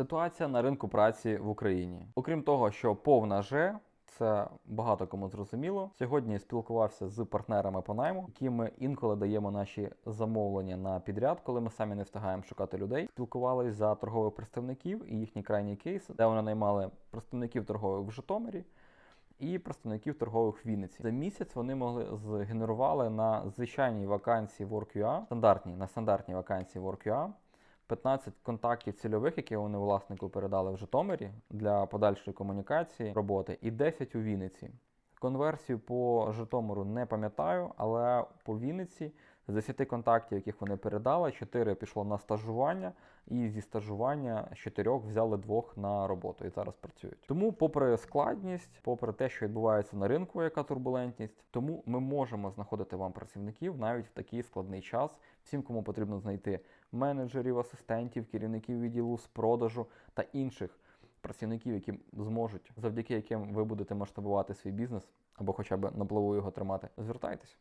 Ситуація на ринку праці в Україні. Окрім того, що повна Ж. Це багато кому зрозуміло. Сьогодні спілкувався з партнерами по найму, які ми інколи даємо наші замовлення на підряд, коли ми самі не встигаємо шукати людей. Спілкувались за торгових представників і їхні крайні кейси, де вони наймали представників торгових в Житомирі і представників торгових в Вінниці. За місяць вони могли згенерували на звичайній вакансії WorkUA, стандартній на стандартній вакансії WorkUA 15 контактів цільових, які вони власнику передали в Житомирі для подальшої комунікації роботи, і 10 у Вінниці. Конверсію по Житомиру не пам'ятаю, але по Вінниці з 10 контактів, яких вони передали, 4 пішло на стажування, і зі стажування з 4 взяли двох на роботу і зараз працюють. Тому, попри складність, попри те, що відбувається на ринку, яка турбулентність, тому ми можемо знаходити вам працівників навіть в такий складний час. Всім, кому потрібно знайти менеджерів, асистентів, керівників відділу з продажу та інших працівників, які зможуть, завдяки яким ви будете масштабувати свій бізнес або хоча б на плаву його тримати. Звертайтесь.